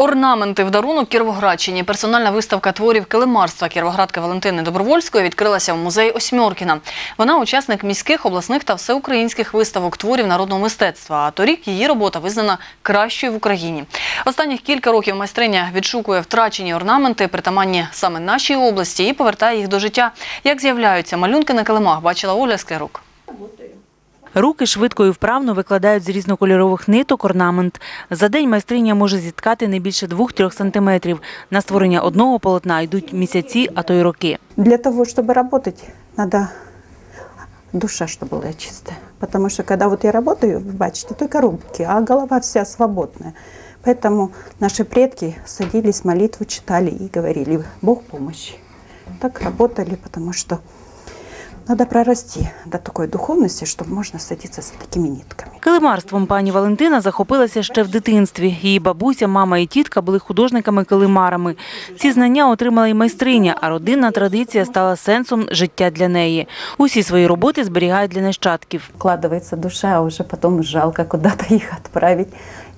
Орнаменти в дарунок Кіровоградщині. Персональна виставка творів килимарства кіровоградки Валентини Добровольської відкрилася в музеї Осьмьоркіна. Вона учасник міських, обласних та всеукраїнських виставок творів народного мистецтва. А торік її робота визнана кращою в Україні. Останніх кілька років майстриня відшукує втрачені орнаменти, притаманні саме нашій області, і повертає їх до життя. Як з'являються малюнки на килимах, бачила Оля Склярук. Руки швидко і вправно викладають з різнокольорових ниток орнамент. За день майстриня може зіткати не більше 2-3 сантиметрів. На створення одного полотна йдуть місяці, а то й роки. Для того, чтобы работать, надо душа, чтобы была чистая. Потому что когда вот я работаю, вы бачите, только руки, а голова вся свободная. Поэтому наши предки садились, молитву читали и говорили «Бог помощи». Так работали, потому что надо прорасти до такой духовности, чтобы можно садиться с такими нитками. Килимарством пані Валентина захопилася ще в дитинстві. Її бабуся, мама і тітка були художниками-килимарами. Ці знання отримала й майстриня, а родинна традиція стала сенсом життя для неї. Усі свої роботи зберігають для нащадків. Вкладывается душа, а уже потом жалко куда-то их отправить.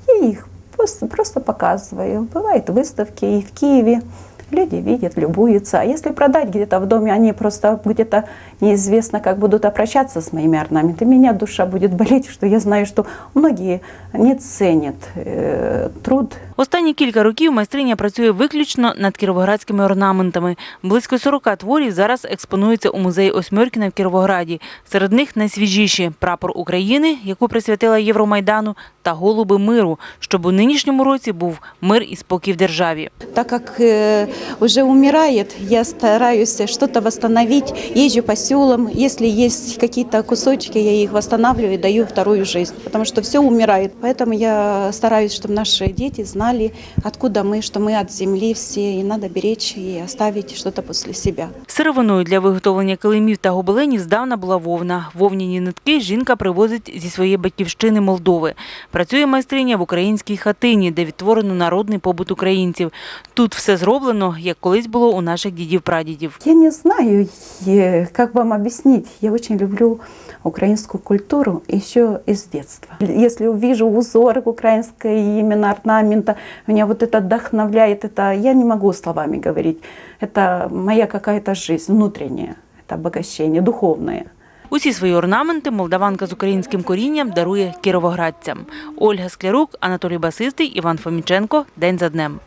Я их просто, просто показываю. Бывают выставки и в Киеве. Люди видят, любуются. А если продать где-то в доме, они просто где-то неизвестно, как будут обращаться с моими орнаментами. Меня душа будет болеть, что я знаю, что многие не ценят э, труд Останні кілька років майстриня працює виключно над кіровоградськими орнаментами. Близько 40 творів зараз експонуються у музеї Осьмьоркіна в Кіровограді. Серед них найсвіжіші – прапор України, яку присвятила Євромайдану, та голуби миру, щоб у нинішньому році був мир і спокій в державі. Так как э, уже умирает, я стараюсь что-то восстановить, езжу по селам, если есть какие-то кусочки, я их восстанавливаю и даю вторую жизнь, потому что все умирает. Поэтому я стараюсь, чтобы наши дети знали, откуда мы, что мы от земли все, и надо беречь и оставить что-то после себя. Сировиною для виготовлення килимів та гобеленів здавна була вовна. Вовняні нитки жінка привозить зі своєї батьківщини Молдови. Працює майстриня в українській хатині, де відтворено народний побут українців. Тут все зроблено, як колись було у наших дідів-прадідів. Я не знаю, э, как вам объяснить. Я очень люблю украинскую культуру еще из детства. Если увижу узор украинской именно орнамента, меня вот это вдохновляет. Это я не могу словами говорить. Это моя какая-то жизнь внутренняя, это обогащение духовное. Усі свої орнаменти молдаванка з українським корінням дарує кіровоградцям. Ольга Склярук, Анатолій Басистий, Іван Фоміченко. День за днем.